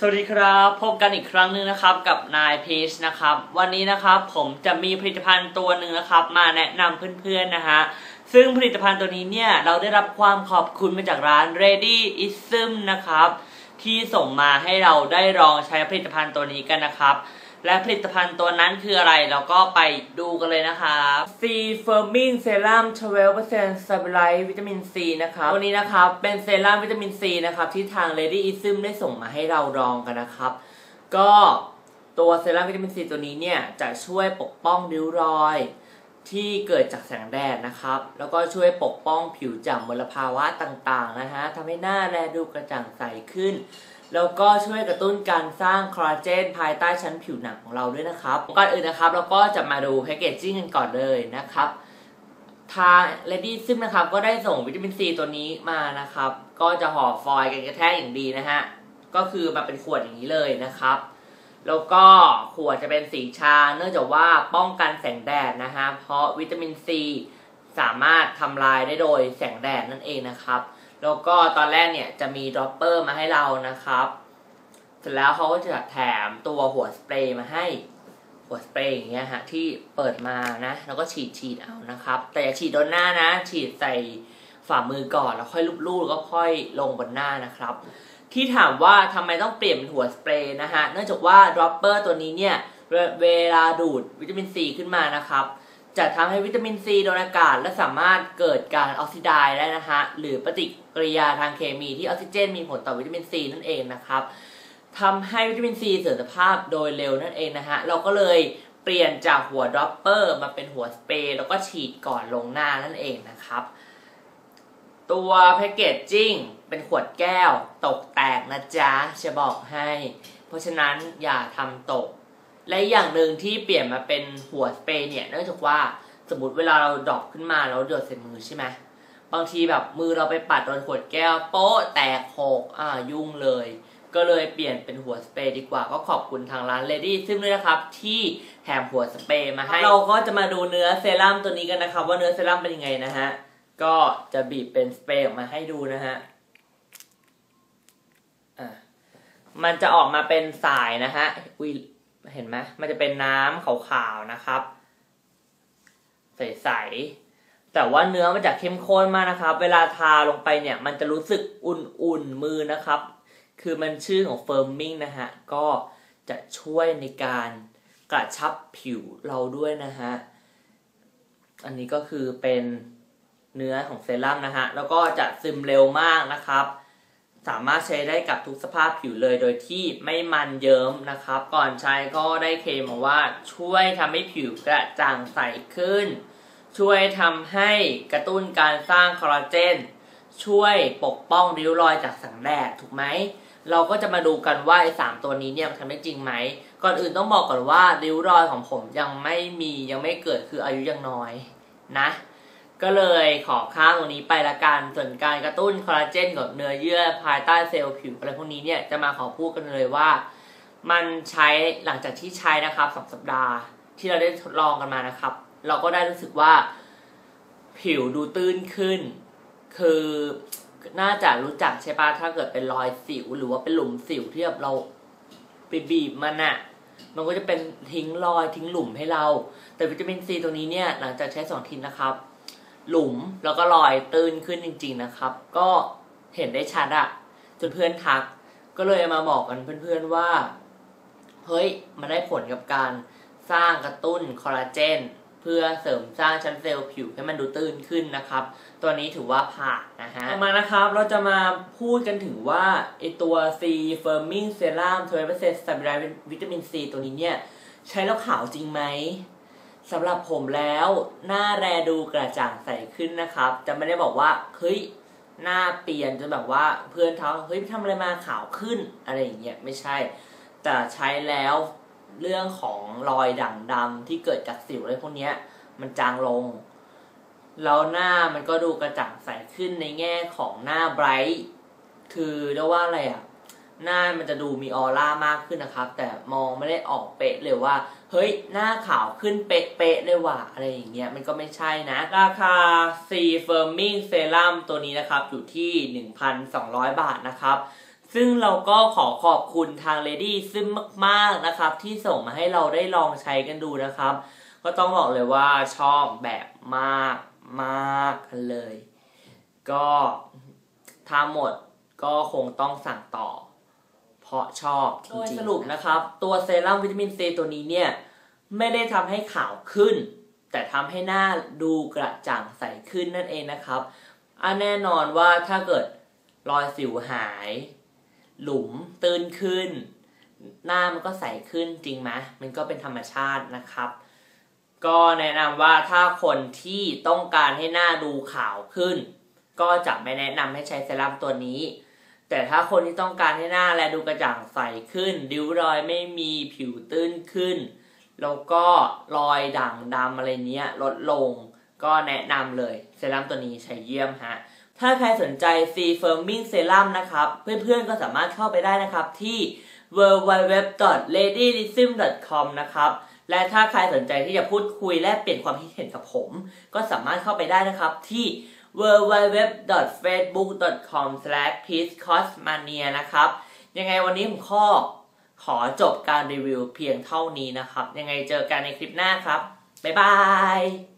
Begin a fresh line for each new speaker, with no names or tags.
สวัสดีครับ พบกันอีกครั้งหนึ่งนะครับกับนายพีชนะครับ วันนี้นะครับผมจะมีผลิตภัณฑ์ตัวหนึ่งนะครับ มาแนะนำเพื่อนๆนะฮะซึ่งผลิตภัณฑ์ตัวนี้เนี่ยเราได้รับความขอบคุณมาจากร้าน Ready Ism นะครับ ที่ส่งมาให้เราได้ลองใช้ผลิตภัณฑ์ตัวนี้กันนะครับ และผลิตภัณฑ์ตัวนั้นคืออะไร เราก็ไปดูกันเลยนะครับ C Firming Serum 12% Stabilize วิตามิน C นะครับตัวนี้นะครับเป็นเซรั่มวิตามิน C นะครับที่ทาง Lady Ism ได้ส่งมาให้เราลองกันนะครับ ก็ตัวเซรั่มวิตามิน C ตัวนี้เนี่ยจะช่วยปกป้องริ้วรอยที่เกิดจากแสงแดดนะครับ แล้วก็ช่วยปกป้องผิวจากมลภาวะต่างๆนะฮะทำให้หน้าแลดูกระจ่างใสขึ้น แล้วก็ช่วยกระตุ้นการสร้างคอลลาเจนภายใต้ชั้นผิวหนังของเราด้วยนะครับก่อนอื่นนะครับเราก็จะมาดูแพคเกจจิ้งกันก่อนเลยนะครับทาง Lady ซึ่งนะครับก็ได้ส่งวิตามินซีตัวนี้มานะครับ ก็จะห่อฟอยล์กันกระแทกอย่างดีนะฮะก็คือมาเป็นขวดอย่างนี้เลยนะครับแล้วก็ขวดจะเป็นสีชา เนื่องจากว่าป้องกันแสงแดดนะฮะเพราะวิตามินซีสามารถทำลายได้โดยแสงแดดนั่นเองนะครับ แล้วก็ตอนแรกเนี่ยจะมีดรอปเปอร์มาให้เรานะครับเสร็จแล้วเขาก็จะแถมตัวหัวสเปรย์มาให้หัวสเปรย์อย่างเงี้ยฮะที่เปิดมานะ แล้วก็ฉีดฉีดเอานะครับ แต่อย่าฉีดโดนหน้านะ ฉีดใส่ฝ่ามือก่อนแล้วค่อยลูบๆแล้วก็ค่อยลงบนหน้านะครับ ที่ถามว่าทำไมต้องเปลี่ยนเป็นหัวสเปรย์นะฮะเนื่องจากว่าดรอปเปอร์ตัวนี้เนี่ยเวลาดูดวิตามินซีขึ้นมานะครับ จะทำให้วิตามินซีโดนอากาศ และสามารถเกิดการออกซิไดซ์ได้นะฮะหรือปฏิกิริยาทางเคมีที่ออกซิเจน มีผลต่อวิตามินซีนั่นเองนะครับทำให้วิตามินซีเสื่อมสภาพโดยเร็วนั่นเองนะฮะเราก็เลยเปลี่ยนจากหัวดรอปเปอร์มาเป็นหัวสเปรย์แล้วก็ฉีดก่อนลงหน้านั่นเองนะครับ ตัวแพคเกจจิ้งเป็นขวดแก้วตกแตกนะจ๊ะจะบอกให้ เพราะฉะนั้นอย่าทำตก และอย่างหนึ่งที่เปลี่ยนมาเป็นหัวสเปรย์เนี่ยเนื่องจากว่าสมมติเวลาเราดรอปขึ้นมาแล้วหยดใส่มือใช่ไหมบางทีแบบมือเราไปปัดโดนขวดแก้วโป๊ะแตกหกอ่ายุ่งเลย ก็เลยเปลี่ยนเป็นหัวสเปรย์ดีกว่าก็ขอบคุณทางร้าน Lady ซึ่งด้วยนะครับที่แถมหัวสเปรย์มาให้เราก็จะมาดูเนื้อเซรั่มตัวนี้กันนะครับ ว่าเนื้อเซรั่มเป็นยังไงนะฮะก็จะบีบเป็นสเปรย์ออกมาให้ดูนะฮะอะมันจะออกมาเป็นสายนะฮะอุ้ย เห็นไหมมันจะเป็นน้ำขาวๆนะครับ ใสๆแต่ว่าเนื้อมันจะเข้มข้นมากนะครับ เวลาทาลงไปเนี่ยมันจะรู้สึกอุ่นๆมือนะครับ คือมันชื่อของเฟิร์มมิ่งนะฮะก็จะช่วยในการกระชับผิวเราด้วยนะฮะอันนี้ก็คือเป็นเนื้อของเซรั่มนะฮะแล้วก็จะซึมเร็วมากนะครับ สามารถใช้ได้กับทุกสภาพผิวเลยโดยที่ไม่มันเยิ้มนะครับ ก่อนใช้ก็ได้เคลมมาว่าช่วยทำให้ผิวกระจ่างใสขึ้น ช่วยทำให้กระตุ้นการสร้างคอลลาเจน ช่วยปกป้องริ้วรอยจากแสงแดดถูกไหม เราก็จะมาดูกันว่าไอ้สามตัวนี้เนี่ยมันทำได้จริงไหม ก่อนอื่นต้องบอกก่อนว่าริ้วรอยของผมยังไม่มียังไม่เกิดคืออายุยังน้อยนะ ก็เลยขอข้ามตรงนี้ไปละกันส่วนการกระตุ้นคอลลาเจนกับเนื้อเยื่อภายใต้เซลล์ผิวอะไรพวกนี้เนี่ยจะมาขอพูดกันเลยว่า มันใช้หลังจากที่ใช้นะครับสองสัปดาห์ที่เราได้ทดลองกันมานะครับ เราก็ได้รู้สึกว่า ผิวดูตื้นขึ้น คือน่าจะรู้จักใช่ปะถ้าเกิดเป็นรอยสิว หรือว่าเป็นหลุมสิวที่แบบเราไปบีบมันอะมันก็จะเป็นทิ้งรอยทิ้งหลุมให้เรา แต่วิตามินซีตัวนี้เนี่ยหลังจากใช้สองทีนะครับ หลุมแล้วก็รอยตื้นขึ้นจริง ๆนะครับ ก็เห็นได้ชัดอะจนเพื่อนทัก ก็เลยมาบอกกันเพื่อนๆว่า เฮ้ย มันได้ผลกับการสร้างกระตุ้นคอลลาเจนเพื่อเสริมสร้างชั้นเซลล์ผิวให้มันดูตื้นขึ้นนะครับ ตัวนี้ถือว่าผ่านนะฮะต่อมานะครับเราจะมาพูดกันถึงว่าไอตัว C Firming Serum 12% Stabilize วิตามิน C ตัวนี้เนี่ย ใช้แล้วขาวจริงไหม สำหรับผมแล้วหน้าแรดูกระจ่างใสขึ้นนะครับ จะไม่ได้บอกว่าเฮ้ยหน้าเปลี่ยนจนแบบว่าเพื่อนเขาเฮ้ยทำอะไรมาขาวขึ้นอะไรอย่างเงี้ยไม่ใช่ แต่ใช้แล้วเรื่องของรอยด่างดำที่เกิดจากสิวอะไรพวกเนี้ยมันจางลง แล้วหน้ามันก็ดูกระจ่างใสขึ้นในแง่ของหน้าไบรท์คือเรียกว่าอะไรอะหน้ามันจะดูมีออร่ามากขึ้นนะครับ แต่มองไม่ได้ออกเป๊ะเลยว่า เฮ้ยหน้าขาวขึ้นเป๊ะๆเลยว่ะอะไรอย่างเงี้ยมันก็ไม่ใช่นะ ราคา C Firming Serum ตัวนี้นะครับ อยู่ที่ 1,200 บาทนะครับซึ่งเราก็ขอขอบคุณทาง Lady ซึ่งมาก ๆนะครับ ที่ส่งมาให้เราได้ลองใช้กันดูนะครับ ก็ต้องบอกเลยว่าชอบแบบมากมากกันเลย ก็ถ้าหมดก็คงต้องสั่งต่อ เพราะชอบจริงๆสรุปนะครับ ตัวเซรั่มวิตามินซีตัวนี้เนี่ย ไม่ได้ทำให้ขาวขึ้น แต่ทำให้หน้าดูกระจ่างใสขึ้นนั่นเองนะครับอันแน่นอนว่าถ้าเกิดรอยสิวหาย หลุมตื้นขึ้น หน้ามันก็ใสขึ้นจริงไหมมันก็เป็นธรรมชาตินะครับ ก็แนะนำว่าถ้าคนที่ต้องการให้หน้าดูขาวขึ้น ก็จะไม่แนะนำให้ใช้เซรั่มตัวนี้ แต่ถ้าคนที่ต้องการให้หน้าและดูกระจ่างใสขึ้น ริ้วรอยไม่มีผิวตื้นขึ้น แล้วก็รอยด่างดำอะไรเนี้ยลดลงก็แนะนำเลยเซรั่มตัวนี้ใช้เยี่ยมฮะ ถ้าใครสนใจ C Firming Serum นะครับ เพื่อนๆก็สามารถเข้าไปได้นะครับที่ www.ladylysm.com นะครับ และถ้าใครสนใจที่จะพูดคุยและเปลี่ยนความคิดเห็นกับผม ก็สามารถเข้าไปได้นะครับที่ www.facebook.com/peacecosmania นะครับ ยังไงวันนี้ผมข้อขอจบการรีวิวเพียงเท่านี้นะครับ ยังไงเจอกันในคลิปหน้าครับ บ๊ายบาย